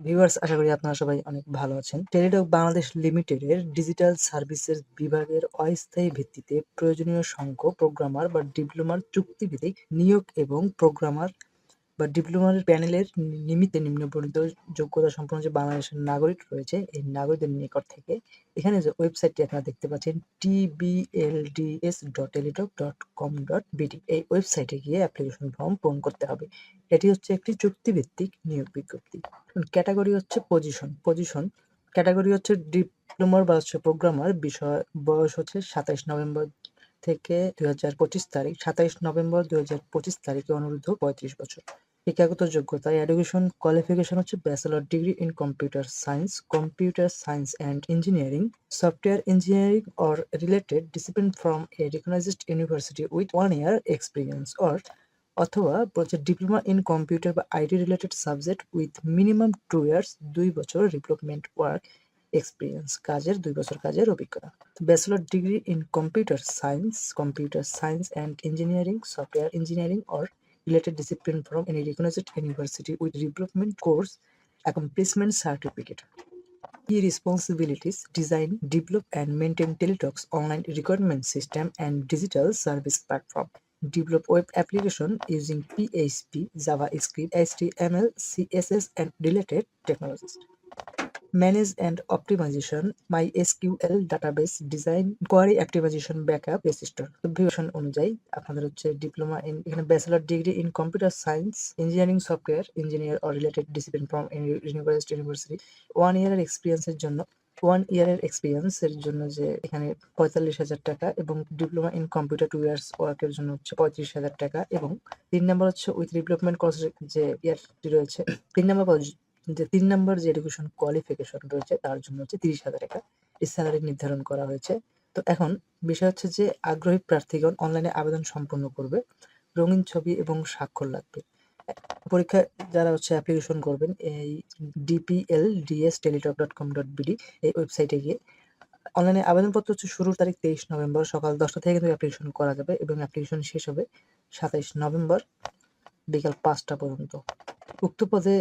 Viewers আশা করি আপনারা সবাই অনেক ভালো আছেন। টেলিটক বাংলাদেশ লিমিটেডের ডিজিটাল সার্ভিসেস বিভাগের অস্থায়ী ভিত্তিতে প্রয়োজনীয় সংখ্যক প্রোগ্রামার বা ডিপ্লোমার চুক্তিভিত্তিক নিয়োগ এবং প্রোগ্রামার বা ডিপ্লোমার প্যানেলের নিমিত্তে নিম্নবর্ণিত যোগ্যতা সম্পন্ন যে বাংলাদেশের নাগরিক রয়েছে, এই নাগরিকদের নিকট থেকে এখানে যে ওয়েবসাইটটি আপনারা দেখতে পাচ্ছেন TBLDS dot Teletalk dot com dot BD এই ওয়েবসাইটে গিয়ে অ্যাপ্লিকেশন ফর্ম পূরণ করতে হবে। এটি হচ্ছে একটি চুক্তিভিত্তিক নিয়োগ বিজ্ঞপ্তি। ক্যাটাগরি হচ্ছে পজিশন পজিশন ক্যাটাগরি হচ্ছে ডিপ্লোমার বা হচ্ছে প্রোগ্রামার বিষয় বয়স হচ্ছে সাতাইশ নভেম্বর থেকে দুই হাজার পঁচিশ তারিখ, সাতাইশ নভেম্বর দুই হাজার পঁচিশ তারিখে অনুরোধ পঁয়ত্রিশ বছর। শিক্ষাগত যোগ্যতা এডুকেশন কোয়ালিফিকেশন হচ্ছে bachelor degree in computer science computer science and engineering software engineering or related discipline from a recognised university with one year experience or অথবা বলছে ডিপ্লোমা ইন কম্পিউটার বা IT related subject with minimum two years দুই বছর development work experience কাজের দুই বছর কাজের অভিজ্ঞতা। Bachelor degree in computer science computer science and engineering software engineering or related discipline from any recognized university with development course accomplishment certificate. Key responsibilities design, develop, and maintain Teletalk's online recruitment system and digital service platform. Develop web application using PHP, JavaScript, HTML, CSS, and related technologies. Manage and optimization MySQL database design query optimization backup রেজিস্টার ভিউশন অনুযায়ী আপনাদের হচ্ছে diploma in এখানে bachelor degree in computer science engineering software engineer or related discipline from university university one ইয়ারের এক্সপিরিয়েন্সের জন্য one ইয়ারের এক্সপিরিয়েন্সের জন্য যে এখানে পঁয়তাল্লিশ হাজার টাকা এবং diploma in computer two years ওয়ার্কের জন্য হচ্ছে পঁয়ত্রিশ হাজার টাকা এবং তিন নম্বর হচ্ছে উইথ ডেভেলপমেন্ট কোর্সের যে ইয়ারটি রয়েছে, তিন নম্বর যে তিন নম্বর যে এডুকেশন কোয়ালিফিকেশন রয়েছে, তার জন্য হচ্ছে তিরিশ হাজার টাকা স্যালারি নির্ধারণ করা হয়েছে। তো এখন বিষয় হচ্ছে যে আগ্রহী প্রার্থীগণ অনলাইনে আবেদন সম্পন্ন করবে, রঙিন ছবি এবং স্বাক্ষর লাগবে। পরীক্ষা যারা হচ্ছে অ্যাপ্লিকেশন করবেন, এই DPL DS Teletalk dot com dot BD এই ওয়েবসাইটে গিয়ে অনলাইনে আবেদনপত্র হচ্ছে শুরুর তারিখ তেইশ নভেম্বর, সকাল দশটা থেকে কিন্তু অ্যাপ্লিকেশন করা যাবে এবং অ্যাপ্লিকেশন শেষ হবে সাতাইশ নভেম্বর বিকাল পাঁচটা পর্যন্ত। উক্ত পদে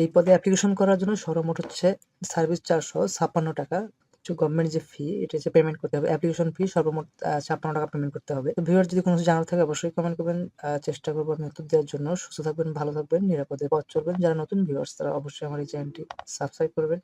এই পদে অ্যাপ্লিকেশন করার জন্য সর্বমোট হচ্ছে সার্ভিস চারশো ছাপ্পান্ন টাকা। গভর্নমেন্ট যে ফি এটা হচ্ছে পেমেন্ট করতে হবে অ্যাপ্লিকেশন ফি সর্বমোট ছাপ্পান্ন টাকা পেমেন্ট করতে হবে। তো ভিউয়ার যদি কোনো জানার থাকে, অবশ্যই কমেন্ট করবেন চেষ্টা করব আমি উত্তর দেওয়ার জন্য। সুস্থ থাকবেন, ভালো থাকবেন, নিরাপদে পথ চলবেন। যারা নতুন ভিউয়ার্স তারা অবশ্যই আমার এই চ্যানেলটি সাবস্ক্রাইব করবেন।